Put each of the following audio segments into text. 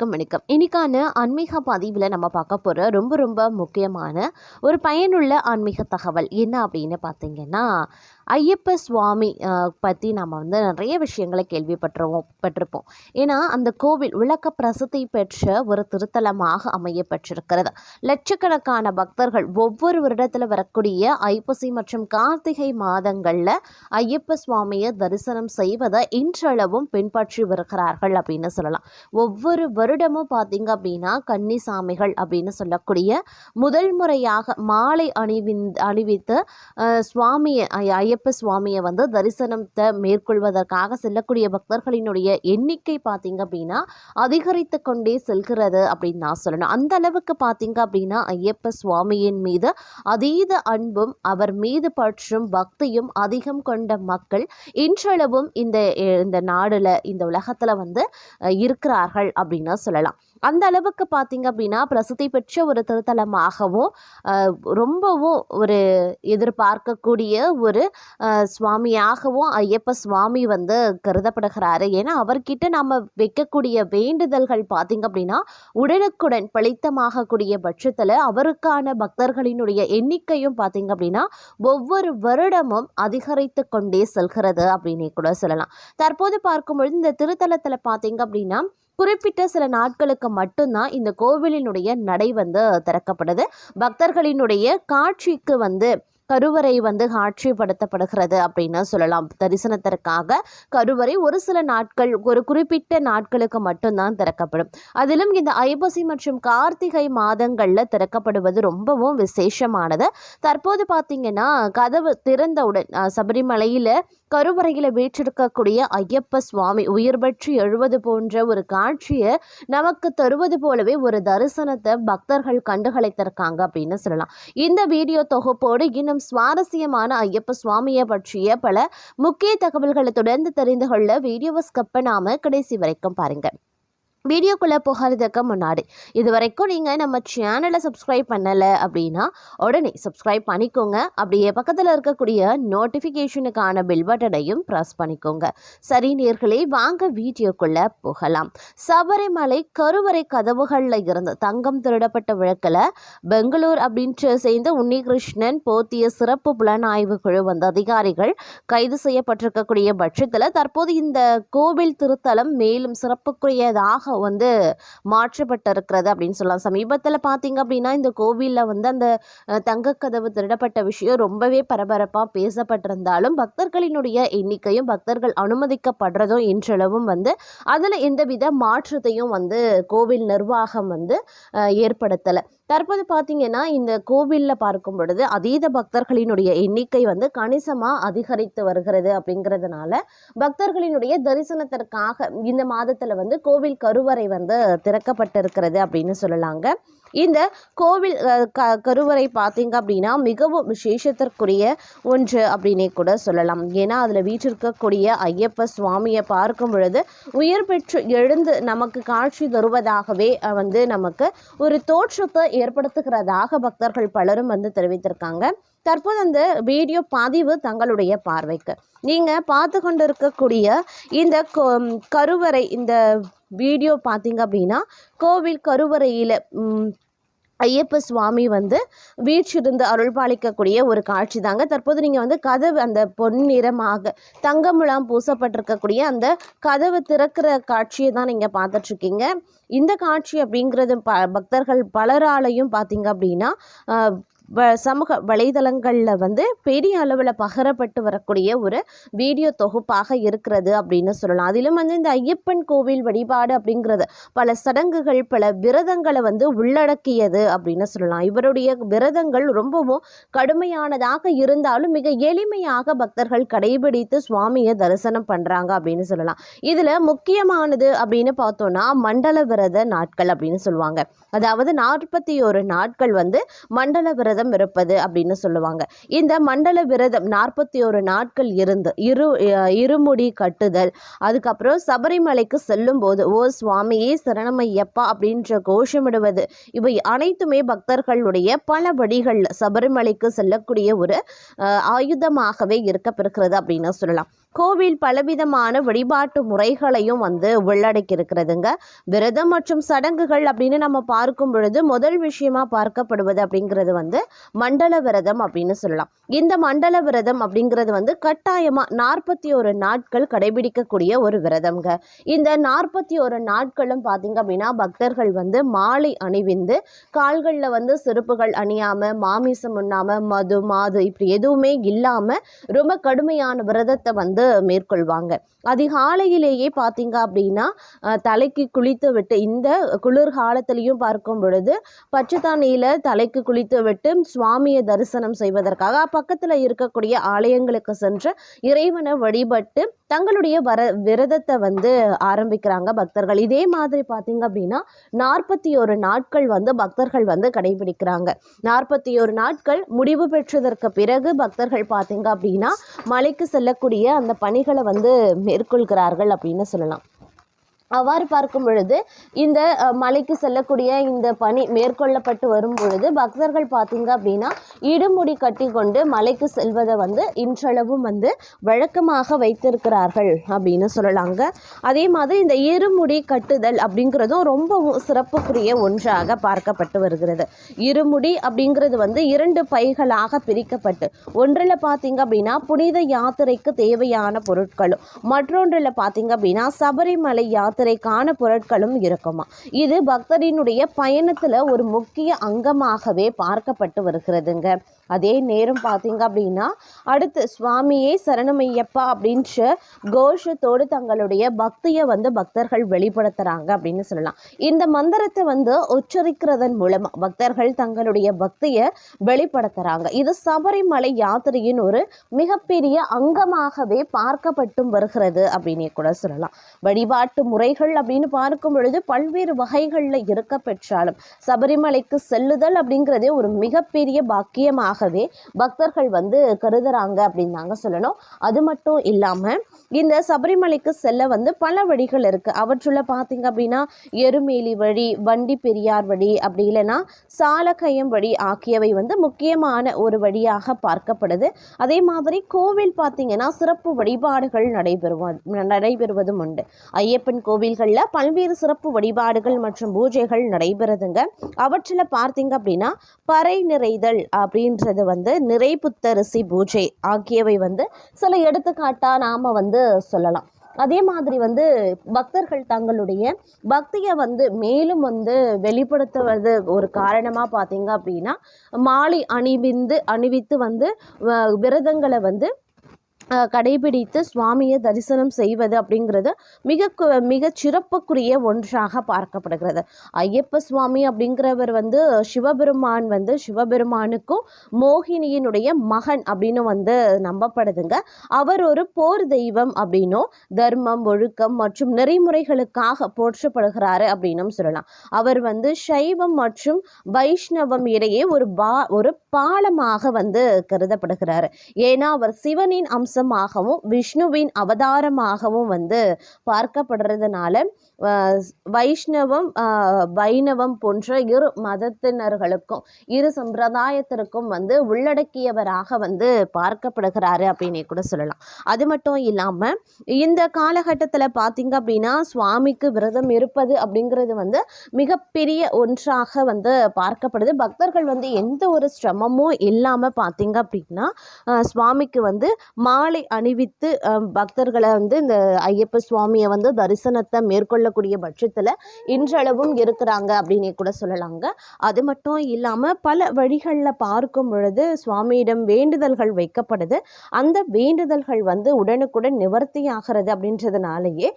அனைவருக்கும் வணக்கம். இன்னைக்கான ஆன்மீக பதிவில் நம்ம பார்க்க போகிற ரொம்ப ரொம்ப முக்கியமான ஒரு பயனுள்ள ஆன்மீக தகவல் என்ன அப்படின்னு பார்த்தீங்கன்னா ஐயப்ப சுவாமி பற்றி நம்ம வந்து நிறைய விஷயங்களை கேள்விப்பட்டிருவோம் பட்டிருப்போம். ஏன்னா அந்த கோவில் உலக பிரசித்தி பெற்ற ஒரு திருத்தலமாக அமையப்பட்டிருக்கிறது. லட்சக்கணக்கான பக்தர்கள் ஒவ்வொரு வருடத்தில் வரக்கூடிய ஐப்பசி மற்றும் கார்த்திகை மாதங்களில் ஐயப்ப சுவாமியை தரிசனம் செய்வதை இன்றளவும் பின்பற்றி வருகிறார்கள் அப்படின்னு சொல்லலாம். ஒவ்வொரு வருடமும் பார்த்தீங்க அப்படின்னா கன்னிசாமிகள் அப்படின்னு சொல்லக்கூடிய முதல் முறையாக மாலை அணிவிந் அணிவித்து சுவாமியை ஐயப்ப சுவாமியை வந்து தரிசனத்தை மேற்கொள்வதற்காக செல்லக்கூடிய பக்தர்களினுடைய எண்ணிக்கை பார்த்தீங்க அப்படின்னா அதிகரித்து கொண்டே செல்கிறது அப்படின்னு நான் சொல்லணும். அந்த அளவுக்கு பார்த்தீங்க அப்படின்னா ஐயப்ப சுவாமியின் மீது அதீத அன்பும் அவர் மீது பற்றும் பக்தியும் அதிகம் கொண்ட மக்கள் இன்றளவும் இந்த இந்த நாடில் இந்த உலகத்தில் வந்து இருக்கிறார்கள் அப்படின்னு சொல்லலாம். அந்த அளவுக்கு பார்த்தீங்க அப்படின்னா பிரசித்தி பெற்ற ஒரு திருத்தலமாகவும் அஹ், ரொம்பவும் ஒரு எதிர்பார்க்கக்கூடிய ஒரு சுவாமியாகவும் ஐயப்ப சுவாமி வந்து கருதப்படுகிறாரு. ஏன்னா அவர்கிட்ட நம்ம வைக்கக்கூடிய வேண்டுதல்கள் பார்த்தீங்க அப்படின்னா உடனுக்குடன் பளித்தமாகக்கூடிய பட்சத்தில் அவருக்கான பக்தர்களினுடைய எண்ணிக்கையும் பார்த்தீங்க அப்படின்னா ஒவ்வொரு வருடமும் அதிகரித்து கொண்டே செல்கிறது அப்படின்னே கூட சொல்லலாம். தற்போது பார்க்கும்பொழுது இந்த திருத்தலத்தில் பார்த்தீங்க அப்படின்னா குறிப்பிட்ட சில நாட்களுக்கு மட்டும்தான் இந்த கோவிலினுடைய நடை வந்து திறக்கப்படுது. பக்தர்களினுடைய காட்சிக்கு வந்து கருவறை வந்து காட்சிப்படுத்தப்படுகிறது அப்படின்னு சொல்லலாம். தரிசனத்திற்காக கருவறை ஒரு சில நாட்கள் ஒரு குறிப்பிட்ட நாட்களுக்கு மட்டும்தான் திறக்கப்படும். அதிலும் இந்த ஐப்பசி மற்றும் கார்த்திகை மாதங்களில் திறக்கப்படுவது ரொம்பவும் விசேஷமானது. தற்போது பார்த்தீங்கன்னா கதவு திறந்தவுடன் சபரிமலையில் கருவறையில் வீற்றிருக்கக்கூடிய ஐயப்ப சுவாமி உயிர் பற்றி எழுவது போன்ற ஒரு காட்சியை நமக்கு தருவது போலவே ஒரு தரிசனத்தை பக்தர்கள் கண்டுகளித்திருக்காங்க அப்படின்னு சொல்லலாம். இந்த வீடியோ தொகுப்போடு இன்னும் சுவாரஸ்யமான ஐயப்ப சுவாமியை பற்றிய பல முக்கிய தகவல்களை தொடர்ந்து தெரிந்து கொள்ள வீடியோவை ஸ்கப்பை நாம கடைசி வரைக்கும் பாருங்கள் வீடியோக்குள்ளே போகிறதுக்கு முன்னாடி இது வரைக்கும் நீங்கள் நம்ம சேனலை சப்ஸ்கிரைப் பண்ணலை அப்படின்னா உடனே சப்ஸ்கிரைப் பண்ணிக்கோங்க. அப்படியே பக்கத்தில் இருக்கக்கூடிய நோட்டிஃபிகேஷனுக்கான பில் பட்டனையும் ப்ரெஸ் பண்ணிக்கோங்க. சரி நேர்களே வாங்க வீடியோக்குள்ளே போகலாம். சபரிமலை கருவறை கதவுகளில் இருந்து தங்கம் திருடப்பட்ட வழக்கில் பெங்களூர் அப்படின்ட்டு சேர்ந்த உன்னிகிருஷ்ணன் போத்திய சிறப்பு புலனாய்வு குழு வந்த அதிகாரிகள் கைது செய்யப்பட்டிருக்கக்கூடிய பட்சத்தில் தற்போது இந்த கோவில் திருத்தலம் மேலும் சிறப்புக்குரியதாக வந்து மாற்றப்பட்டிருக்கிறது அப்படின்னு சொல்லலாம். சமீபத்தில் பார்த்தீங்க அப்படின்னா இந்த கோவிலில் வந்து அந்த தங்கக்கதவு திருடப்பட்ட விஷயம் ரொம்பவே பரபரப்பாக பேசப்பட்டிருந்தாலும் பக்தர்களினுடைய எண்ணிக்கையும் பக்தர்கள் அனுமதிக்கப்படுறதும் இன்றளவும் வந்து அதில் எந்தவித மாற்றத்தையும் வந்து கோவில் நிர்வாகம் வந்து ஏற்படுத்தலை. தற்போது பார்த்தீங்கன்னா இந்த கோவிலில் பார்க்கும் பொழுது அதீத பக்தர்களினுடைய எண்ணிக்கை வந்து கணிசமாக அதிகரித்து வருகிறது அப்படிங்கிறதுனால பக்தர்களினுடைய தரிசனத்திற்காக இந்த மாதத்தில் வந்து கோவில் கருவறை வந்து திறக்கப்பட்டிருக்கிறது அப்படின்னு சொல்லலாங்க. இந்த கோவில் க கருவறை பார்த்தீங்க அப்படின்னா மிகவும் விசேஷத்திற்குரிய ஒன்று அப்படின்னே கூட சொல்லலாம். ஏன்னா அதில் வீற்றிருக்கக்கூடிய ஐயப்ப சுவாமியை பார்க்கும் பொழுது உயிர் பெற்று எழுந்து நமக்கு காட்சி தருவதாகவே வந்து நமக்கு ஒரு தோற்றத்தை ஏற்படுத்துகிறதாக பக்தர்கள் பலரும் வந்து தெரிவித்திருக்காங்க. தற்போது அந்த வீடியோ பதிவு தங்களுடைய பார்வைக்கு. நீங்கள் பார்த்து கொண்டு இருக்கக்கூடிய இந்த கருவறை இந்த வீடியோ பார்த்தீங்க அப்படின்னா கோவில் கருவறையில் ஐயப்ப சுவாமி வந்து வீற்றிருந்து அருள்பாலிக்கக்கூடிய ஒரு காட்சி தாங்க. தற்போது நீங்கள் வந்து கதவு அந்த பொன்னிறமாக தங்கமுலாம் பூசப்பட்டிருக்கக்கூடிய அந்த கதவு திறக்கிற காட்சியை தான் நீங்கள் பார்த்துட்ருக்கீங்க. இந்த காட்சி அப்படிங்கிறது ப பக்தர்கள் பலராலையும் பார்த்தீங்க அப்படின்னா வ சமூக வலைதளங்களில் வந்து பெரிய அளவில் பகரப்பட்டு வரக்கூடிய ஒரு வீடியோ தொகுப்பாக இருக்கிறது அப்படின்னு சொல்லலாம். அதிலும் வந்து இந்த ஐயப்பன் கோவில் வழிபாடு அப்படிங்கிறது பல சடங்குகள் பல விரதங்களை வந்து உள்ளடக்கியது அப்படின்னு சொல்லலாம். இவருடைய விரதங்கள் ரொம்பவும் கடுமையானதாக இருந்தாலும் மிக எளிமையாக பக்தர்கள் கடைபிடித்து சுவாமியை தரிசனம் பண்ணுறாங்க அப்படின்னு சொல்லலாம். இதில் முக்கியமானது அப்படின்னு பார்த்தோன்னா மண்டல விரத நாட்கள் அப்படின்னு சொல்லுவாங்க. அதாவது நாற்பத்தி ஒரு நாட்கள் வந்து மண்டல விரதம் இருப்பது அப்படின்னு சொல்லுவாங்க. இந்த மண்டல விரதம் நாற்பத்தி ஒரு நாட்கள் இருந்து இரு இருமுடி கட்டுதல் அதுக்கப்புறம் சபரிமலைக்கு செல்லும் போது ஓ சுவாமியே சரணமையப்பா அப்படின்ற கோஷமிடுவது. இவை அனைத்துமே பக்தர்களுடைய பல வழிகளில் சபரிமலைக்கு செல்லக்கூடிய ஒரு ஆயுதமாகவே இருக்கப்பெறுகிறது அப்படின்னு சொல்லலாம். கோவில் பலவிதமான வழிபாட்டு முறைகளையும் வந்து உள்ளடக்கி இருக்கிறதுங்க விரதம் மற்றும் சடங்குகள் அப்படின்னு நம்ம பார்க்கும் பொழுது முதல் விஷயமா பார்க்கப்படுவது அப்படிங்கிறது வந்து மண்டல விரதம் அப்படின்னு சொல்லலாம். இந்த மண்டல விரதம் அப்படிங்கிறது வந்து கட்டாயமாக நாற்பத்தி ஒரு நாட்கள் கடைபிடிக்கக்கூடிய ஒரு விரதம்ங்க. இந்த நாற்பத்தி ஒரு நாட்களும் பார்த்தீங்க அப்படின்னா பக்தர்கள் வந்து மாலை அணிவிந்து கால்களில் வந்து செருப்புகள் அணியாமல் மாமிசம் உண்ணாமல் மது மாது இப்படி எதுவுமே இல்லாமல் ரொம்ப கடுமையான விரதத்தை வந்து மேற்கொள்வாங்க. அதிகாலையிலேயே பார்த்தீங்க அப்படின்னா தலைக்கு குளித்து விட்டு இந்த குளிர் காலத்திலையும் பார்க்கும் பொழுது பச்சை தண்ணியில் தலைக்கு குளித்து விட்டு சுவாமியை தரிசனம் செய்வதற்காக பக்கத்தில் இருக்கக்கூடிய ஆலயங்களுக்கு சென்று இறைவனை வழிபட்டு தங்களுடைய வர விரதத்தை வந்து ஆரம்பிக்கிறாங்க பக்தர்கள். இதே மாதிரி பார்த்தீங்க அப்படின்னா நாற்பத்தி ஒரு நாட்கள் வந்து பக்தர்கள் வந்து கடைபிடிக்கிறாங்க. நாற்பத்தி ஒரு நாட்கள் முடிவு பெற்றதற்கு பிறகு பக்தர்கள் பார்த்தீங்க அப்படின்னா மலைக்கு செல்லக்கூடிய அந்த பணிகளை வந்து மேற்கொள்கிறார்கள் அப்படின்னு சொல்லலாம். அவ்வாறு பார்க்கும் பொழுது இந்த மலைக்கு செல்லக்கூடிய இந்த பணி மேற்கொள்ளப்பட்டு வரும் பொழுது பக்தர்கள் பார்த்தீங்க அப்படின்னா இடுமுடி கட்டி கொண்டு மலைக்கு செல்வதை வந்து இன்றளவும் வந்து வழக்கமாக வைத்திருக்கிறார்கள் அப்படின்னு சொல்லலாங்க. அதே மாதிரி இந்த இருமுடி கட்டுதல் அப்படிங்கிறதும் ரொம்பவும் சிறப்புக்குரிய ஒன்றாக பார்க்கப்பட்டு வருகிறது. இருமுடி அப்படிங்கிறது வந்து இரண்டு பைகளாக பிரிக்கப்பட்டு ஒன்றில் பார்த்தீங்க அப்படின்னா புனித யாத்திரைக்கு தேவையான பொருட்களும் மற்றொன்றில் பார்த்தீங்க அப்படின்னா சபரிமலை யாத்திரைக்கான பொருட்களும் இருக்குமா? இது பக்தரினுடைய பயணத்தில் ஒரு முக்கிய அங்கமாகவே பார்க்கப்பட்டு வருகிறதுங்க. அதே நேரம் பார்த்தீங்க அப்படின்னா அடுத்து சுவாமியே சரணமையப்பா அப்படின்ற கோஷத்தோடு தங்களுடைய பக்தியை வந்து பக்தர்கள் வெளிப்படுத்துகிறாங்க அப்படின்னு சொல்லலாம். இந்த மந்திரத்தை வந்து உச்சரிக்கிறதன் மூலமாக பக்தர்கள் தங்களுடைய பக்தியை வெளிப்படுத்துகிறாங்க இது சபரிமலை யாத்திரையின் ஒரு மிகப்பெரிய அங்கமாகவே பார்க்கப்பட்டும் வருகிறது அப்படின்னு கூட சொல்லலாம். வழிபாட்டு முறைகள் அப்படின்னு பார்க்கும் பொழுது பல்வேறு வகைகளில் இருக்க பெற்றாலும் சபரிமலைக்கு செல்லுதல் அப்படிங்கிறதே ஒரு மிகப்பெரிய பாக்கியமாக பாக்கியமாகவே பக்தர்கள் வந்து கருதுறாங்க அப்படின்னு தாங்க சொல்லணும். அது மட்டும் இல்லாமல் இந்த சபரிமலைக்கு செல்ல வந்து பல வழிகள் இருக்குது அவற்றுள்ள பார்த்தீங்க அப்படின்னா எருமேலி வழி வண்டி பெரியார் வழி அப்படி இல்லைன்னா சாலக்கயம் வழி ஆகியவை வந்து முக்கியமான ஒரு வழியாக பார்க்கப்படுது. அதே மாதிரி கோவில் பார்த்திங்கன்னா சிறப்பு வழிபாடுகள் நடைபெறுவது நடைபெறுவதும் உண்டு. ஐயப்பன் கோவில்களில் பல்வேறு சிறப்பு வழிபாடுகள் மற்றும் பூஜைகள் நடைபெறுதுங்க. அவற்றில் பார்த்தீங்க அப்படின்னா பறை நிறைதல் அப்படின்ற அப்படின்றது வந்து நிறைப்புத்தரிசி பூஜை ஆகியவை வந்து சில எடுத்துக்காட்டாக நாம் வந்து சொல்லலாம். அதே மாதிரி வந்து பக்தர்கள் தங்களுடைய பக்தியை வந்து மேலும் வந்து வெளிப்படுத்துவது ஒரு காரணமாக பார்த்தீங்க அப்படின்னா மாலை அணிவிந்து அணிவித்து வந்து வ- விரதங்களை வந்து கடைபிடித்து சுவாமியை தரிசனம் செய்வது அப்படிங்கிறது மிக மிக சிறப்புக்குரிய ஒன்றாக பார்க்கப்படுகிறது. ஐயப்ப சுவாமி அப்படிங்கிறவர் வந்து சிவபெருமான் வந்து சிவபெருமானுக்கும் மோகினியினுடைய மகன் அப்படின்னு வந்து நம்பப்படுதுங்க. அவர் ஒரு போர் தெய்வம் அப்படின்னும் தர்மம் ஒழுக்கம் மற்றும் நெறிமுறைகளுக்காக போற்றப்படுகிறாரு அப்படின்னும் சொல்லலாம். அவர் வந்து சைவம் மற்றும் வைஷ்ணவம் இடையே ஒரு பா ஒரு பாலமாக வந்து கருதப்படுகிறாரு. ஏன்னா அவர் சிவனின் அம்சமாகவும் விஷ்ணுவின் அவதாரமாகவும் வந்து பார்க்கப்படுறதுனால வைஷ்ணவம் வைணவம் போன்ற இரு மதத்தினர்களுக்கும் இரு சம்பிரதாயத்திற்கும் வந்து உள்ளடக்கியவராக வந்து பார்க்கப்படுகிறாரு அப்படின்னு கூட சொல்லலாம். அது மட்டும் இல்லாமல் இந்த காலகட்டத்தில் பார்த்தீங்க அப்படின்னா சுவாமிக்கு விரதம் இருப்பது அப்படிங்கிறது வந்து மிகப்பெரிய ஒன்றாக வந்து பார்க்கப்படுது. பக்தர்கள் வந்து எந்த ஒரு சிரமமும் இல்லாமல் பார்த்தீங்க அப்படின்னா சுவாமிக்கு வந்து மாலை அணிவித்து பக்தர்களை வந்து இந்த ஐயப்ப சுவாமியை வந்து தரிசனத்தை மேற்கொள்ளக்கூடிய பட்சத்தில் இன்றளவும் இருக்கிறாங்க அப்படின்னு கூட சொல்லலாங்க. அது மட்டும் இல்லாமல் பல வழிகளில் பார்க்கும் பொழுது சுவாமியிடம் வேண்டுதல்கள் வைக்கப்படுது. அந்த வேண்டுதல்கள் வந்து உடனுக்குடன் நிவர்த்தி ஆகிறது அப்படின்றதுனாலேயே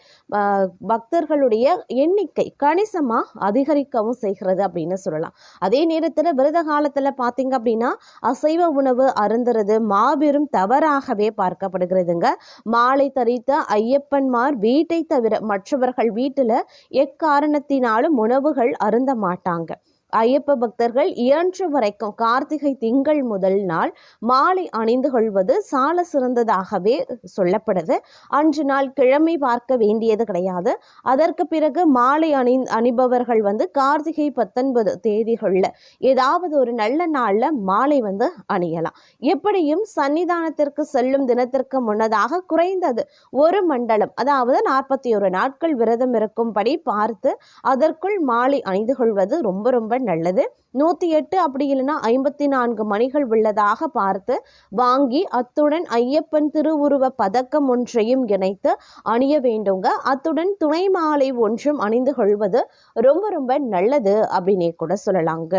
பக்தர்களுடைய எண்ணிக்கை கணிசமாக அதிகரிக்கவும் செய்கிறது அப்படின்னு சொல்லலாம். அதே நேரத்தில் விரத காலத்தில் பார்த்தீங்க அப்படின்னா அசைவ உணவு அருந்துறது மாபெரும் தவறாகவே பார்க்கப்படுகிறதுங்க. மாலை தரித்த ஐயப்பன்மார் வீட்டை தவிர மற்றவர்கள் வீட்டில் எக்காரணத்தினாலும் உணவுகள் அருந்த மாட்டாங்க. ஐயப்ப பக்தர்கள் இயன்ற வரைக்கும் கார்த்திகை திங்கள் முதல் நாள் மாலை அணிந்து கொள்வது சால சிறந்ததாகவே சொல்லப்படுது. அன்று நாள் கிழமை பார்க்க வேண்டியது கிடையாது. அதற்கு பிறகு மாலை அணி அணிபவர்கள் வந்து கார்த்திகை பத்தொன்பது தேதிகளில் ஏதாவது ஒரு நல்ல நாளில் மாலை வந்து அணியலாம். எப்படியும் சன்னிதானத்திற்கு செல்லும் தினத்திற்கு முன்னதாக குறைந்தது ஒரு மண்டலம் அதாவது நாற்பத்தி ஒரு நாட்கள் விரதம் இருக்கும்படி பார்த்து அதற்குள் மாலை அணிந்து கொள்வது ரொம்ப ரொம்ப நல்லது நூற்றி எட்டு அப்படி இல்லைன்னா ஐம்பத்தி நான்கு மணிகள் உள்ளதாக பார்த்து வாங்கி அத்துடன் ஐயப்பன் திருவுருவ பதக்கம் ஒன்றையும் இணைத்து அணிய வேண்டுங்க. அத்துடன் துணை மாலை ஒன்றும் அணிந்து கொள்வது ரொம்ப ரொம்ப நல்லது அப்படின்னே கூட சொல்லலாங்க.